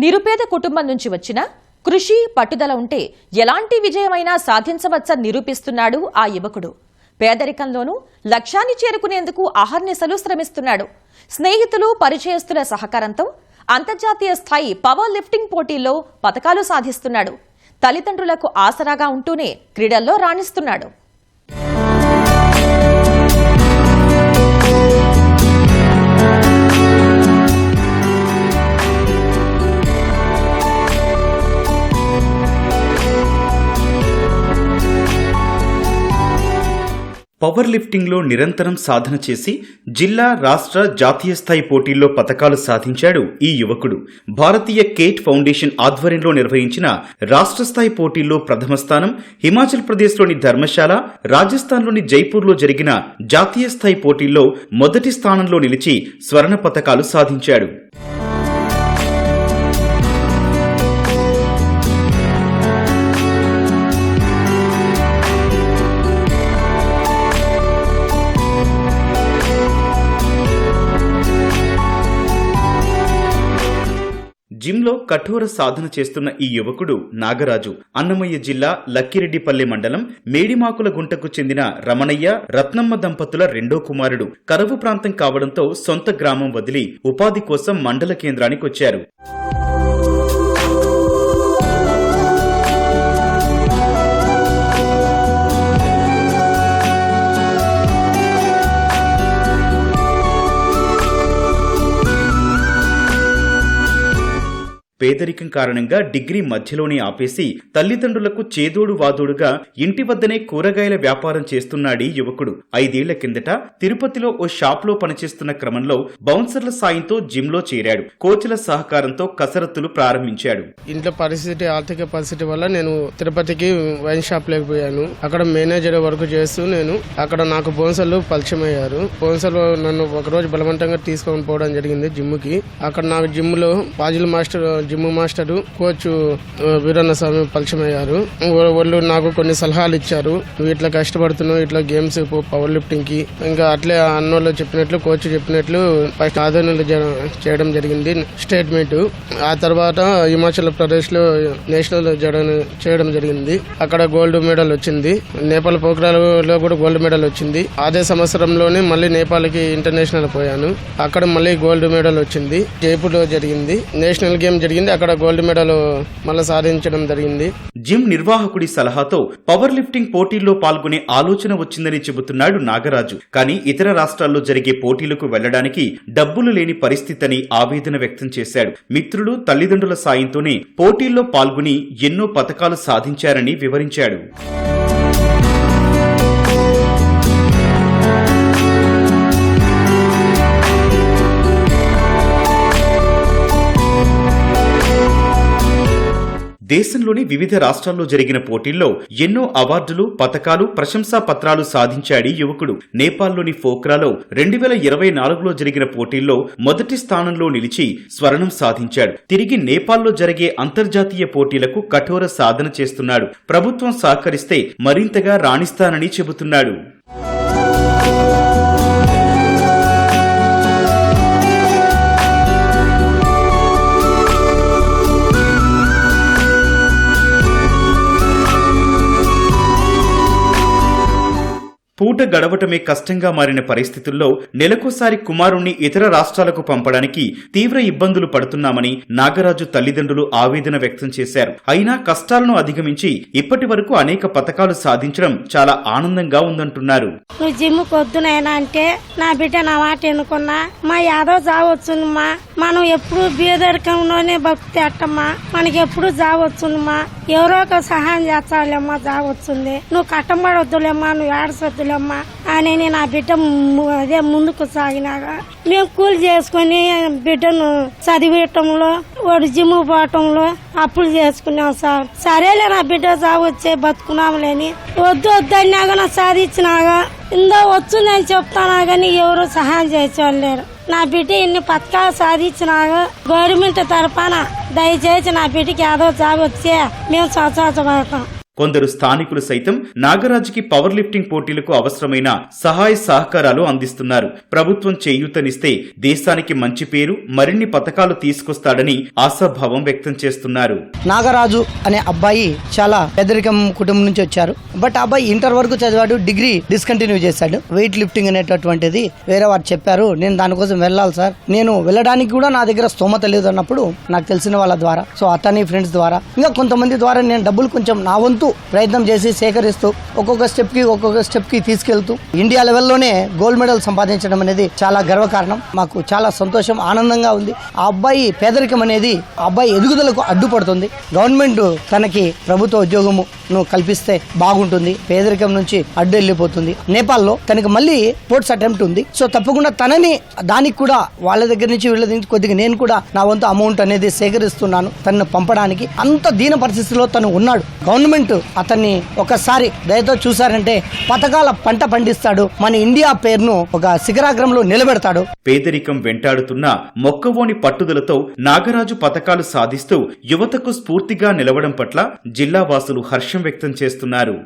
నిరుపేద కుటుంబం నుంచి వచ్చిన కృషి పట్టుదల ఉంటే ఎలాంటి విజయమైనా సాధించవచ్చని నిరూపిస్తున్నాడు ఆ యువకుడు. పేదరికంలోనూ లక్ష్యాన్ని చేరుకునేందుకు అహర్నిశలు శ్రమిస్తున్నాడు. స్నేహితులు పరిచయస్తుల సహకారంతో అంతర్జాతీయ స్థాయి పవర్ లిఫ్టింగ్ పోటీల్లో పథకాలు సాధిస్తున్నాడు. తల్లిదండ్రులకు ఆసరాగా ఉంటూనే క్రీడల్లో రాణిస్తున్నాడు. పవర్ లిఫ్టింగ్లో నిరంతరం సాధన చేసి జిల్లా రాష్ట్ర జాతీయ స్థాయి పోటీల్లో పతకాలు సాధించాడు ఈ యువకుడు. భారతీయ కేట్ ఫౌండేషన్ ఆధ్వర్యంలో నిర్వహించిన రాష్ట్ర స్థాయి పోటీల్లో ప్రథమ స్థానం హిమాచల్ ప్రదేశ్లోని ధర్మశాల రాజస్థాన్లోని జైపూర్లో జరిగిన జాతీయ స్థాయి పోటీల్లో మొదటి స్థానంలో నిలిచి స్వర్ణ పతకాలు సాధించాడు. జిమ్లో కఠోర సాధన చేస్తున్న ఈ యువకుడు నాగరాజు. అన్నమయ్య జిల్లా లక్కిరెడ్డిపల్లె మండలం మేడిమాకుల గుంటకు చెందిన రమణయ్య రత్నమ్మ దంపతుల రెండో కుమారుడు. కరవు ప్రాంతం కావడంతో సొంత గ్రామం వదిలి ఉపాధి కోసం మండల కేంద్రానికి వచ్చారు. పేదరికం కారణంగా డిగ్రీ మధ్యలోనే ఆపేసి తల్లిదండ్రులకు చేదోడు వాదోడుగా ఇంటి వద్దనే కూరగాయల వ్యాపారం చేస్తున్నాడీ యువకుడు. ఐదేళ్ళ కిందట తిరుపతిలో ఓ షాప్లో పనిచేస్తున్న క్రమంలో బౌన్సర్ల సాయంతో జిమ్లో చేరాడు. కోచ్ల సహకారంతో కసరత్తులు ప్రారంభించాడు. ఇంట్లో పరిస్థితి ఆర్థిక పరిస్థితి వల్ల నేను తిరుపతికి వైన్ షాప్ లేకపోయాను అక్కడ మేనేజర్ వర్క్ చేస్తూ నేను అక్కడ నాకు బోన్సర్లు పరిచయం అయ్యారు బోన్సర్లు నన్ను ఒకరోజు బలవంతంగా తీసుకొని పోవడం జరిగింది జిమ్కి అక్కడ నాకు జిమ్లో puzzle master gym master coach Veeranna Swamy Veeranna Swamy అయ్యారు వాళ్ళు నాకు కొన్ని సలహాలు ఇచ్చారు. నువ్వు ఇట్లా కష్టపడుతున్నావు ఇట్లా గేమ్స్ పవర్ లిఫ్టింగ్కి ఇంకా అట్లే అన్నోళ్ళు చెప్పినట్లు కోచ్ చెప్పినట్లు ఫస్ట్ ఆదరణలు చేయడం జరిగింది. స్టేట్మెంట్. ఆ తర్వాత హిమాచల్ ప్రదేశ్లో నేషనల్ జడన్ చేయడం జరిగింది. అక్కడ గోల్డ్ మెడల్ వచ్చింది. నేపాల్ పోకరాలో కూడా గోల్డ్ మెడల్ వచ్చింది. అదే సంవత్సరంలోనే మళ్ళీ నేపాల్కి ఇంటర్నేషనల్ పోయాను. అక్కడ మళ్ళీ గోల్డ్ మెడల్ వచ్చింది. జైపూర్లో జరిగింది. నేషనల్ గేమ్ జరిగింది అక్కడ గోల్డ్ మెడల్ మళ్ళీ సాధించడం జరిగింది. జిమ్ నిర్వాహకుడి సలహాతో పవర్ లిఫ్టింగ్ పోటీల్లో పాల్గొనే ఆలోచన వచ్చిందని చెబుతున్నాడు నాగరాజు. కానీ ఇతర రాష్ట్రాల్లో జరిగే పోటీలకు వెళ్ళడానికి డబ్బులు లేని పరిస్థితిని ఆవేదన వ్యక్తం చేశాడు. మిత్రులు తల్లిదండ్రుల సాయంతోనే పోటీల్లో పాల్గొని ఎన్నో పథకాలు సాధించారని వివరించాడు. దేశంలోని వివిధ రాష్ట్రాల్లో జరిగిన పోటీల్లో ఎన్నో అవార్డులు పతకాలు ప్రశంసా పత్రాలు సాధించాడు యువకుడు. నేపాల్లోని ఫోక్రాలో రెండు వేల ఇరవై నాలుగులో జరిగిన పోటీల్లో మొదటి స్థానంలో నిలిచి స్వర్ణం సాధించాడు. తిరిగి నేపాల్లో జరిగే అంతర్జాతీయ పోటీలకు కఠోర సాధన చేస్తున్నాడు. ప్రభుత్వం సహకరిస్తే మరింతగా రాణిస్తానని చెబుతున్నాడు. పూట గడవటమే కష్టంగా మారిన పరిస్థితుల్లో నెలకోసారి కుమారుణ్ణి ఇతర రాష్ట్రాలకు పంపడానికి తీవ్ర ఇబ్బందులు పడుతున్నామని నాగరాజు తల్లిదండ్రులు ఆవేదన వ్యక్తం చేశారు. అయినా కష్టాలను అధిగమించి ఇప్పటి వరకు అనేక పథకాలు సాధించడం చాలా ఆనందంగా ఉందంటున్నారు. నువ్వు జిమ్ కొద్దునైనా అంటే నా బిడ్డ నా మాట ఎన్నుకున్నా మా యాదవ్ జావచ్చునమ్మా. మనం ఎప్పుడు బీదరికంలోనే భక్తి అట్టమ్మా. మనకి ఎప్పుడు జావచ్చునమ్మా. ఎవరో ఒక సహాయం చేస్తావులేమ్మా జావచ్చుంది నువ్వు కట్టంబడొద్దులేమ్మా నువ్వు ఏడసొద్దులేమ్మా అని నా బిడ్డ అదే ముందుకు సాగినాగా. మేము కూలి చేసుకుని బిడ్డను చదివేయటంలో వాడు జిమ్ పోవటంలో అప్పులు చేసుకున్నాం సార్. సరేలే నా బిడ్డ సాగొచ్చే బతుకున్నాంలేని. వద్దు వద్దన్నాగా నా సాధించినాగా. ఇందో వచ్చిందని చెప్తానా కానీ ఎవరు సహాయం చేసేవాళ్ళు లేరు. నా బిడ్డ ఇన్ని పథకాలు సాధించినాగా గవర్నమెంట్ తరఫున దయచేసి నా బిడ్డకి ఏదో జాబ్ వచ్చే మేము సంతోషపడతాం కొందరు స్థానికులు సైతం నాగరాజుకి పవర్ లిఫ్టింగ్ పోటీలకు అవసరమైన సహాయ సహకారాలు అందిస్తున్నారు. ప్రభుత్వం చేయూతనిస్తే దేశానికి మంచి పేరు మరిన్ని పథకాలు తీసుకొస్తాడని ఆశాభావం వ్యక్తం చేస్తున్నారు. నాగరాజు అనే అబ్బాయి చాలా పేదరికం కుటుంబం నుంచి వచ్చారు. బట్ అబ్బాయి ఇంటర్ వరకు చదివాడు డిగ్రీ డిస్కంటిన్యూ చేశాడు. వెయిట్ లిఫ్టింగ్ అనేటటువంటిది వేరే వారు చెప్పారు. నేను దానికోసం వెళ్ళాలి సార్. నేను వెళ్ళడానికి కూడా నా దగ్గర స్తోమత లేదు అన్నప్పుడు నాకు తెలిసిన వాళ్ళ ద్వారా సో అతని ఫ్రెండ్స్ ద్వారా ఇంకా కొంతమంది ద్వారా నేను డబ్బులు కొంచెం నా వంతు ప్రయత్నం చేసి సేకరిస్తూ ఒక్కొక్క స్టెప్కి ఒక్కొక్క స్టెప్కి తీసుకెళ్తూ ఇండియా లెవెల్లోనే గోల్డ్ మెడల్ సంపాదించడం అనేది చాలా గర్వకారణం. మాకు చాలా సంతోషం ఆనందంగా ఉంది. ఆ అబ్బాయి పేదరికం అనేది ఆ అబ్బాయి ఎదుగుదలకు అడ్డుపడుతుంది. గవర్నమెంట్ తనకి ప్రభుత్వ ఉద్యోగము కల్పిస్తే బాగుంటుంది. పేదరికం నుంచి అడ్డు వెళ్ళిపోతుంది నేపాల్లో తనకి మళ్ళీ స్పోర్ట్స్ అటెంప్ట్ ఉంది. సో తప్పకుండా తనని దానికి కూడా వాళ్ళ దగ్గర నుంచి వీళ్ళ దగ్గర నుంచి కొద్దిగా నేను కూడా నా వంతు అమౌంట్ అనేది సేకరిస్తున్నాను తనను పంపడానికి. అంత దీన పరిస్థితిలో తను ఉన్నాడు. గవర్నమెంట్ అతన్ని ఒకసారి దయతో చూసారంటే పథకాల పంట పండిస్తాడు. మన ఇండియా పేరును ఒక శిఖరాగ్రంలో నిలబెడతాడు. పేదరికం వెంటాడుతున్న మొక్కవోని పట్టుదలతో నాగరాజు పథకాలు సాధిస్తూ యువతకు స్ఫూర్తిగా నిలవడం పట్ల జిల్లా వాసులు హర్షం వ్యక్తం చేస్తున్నారు.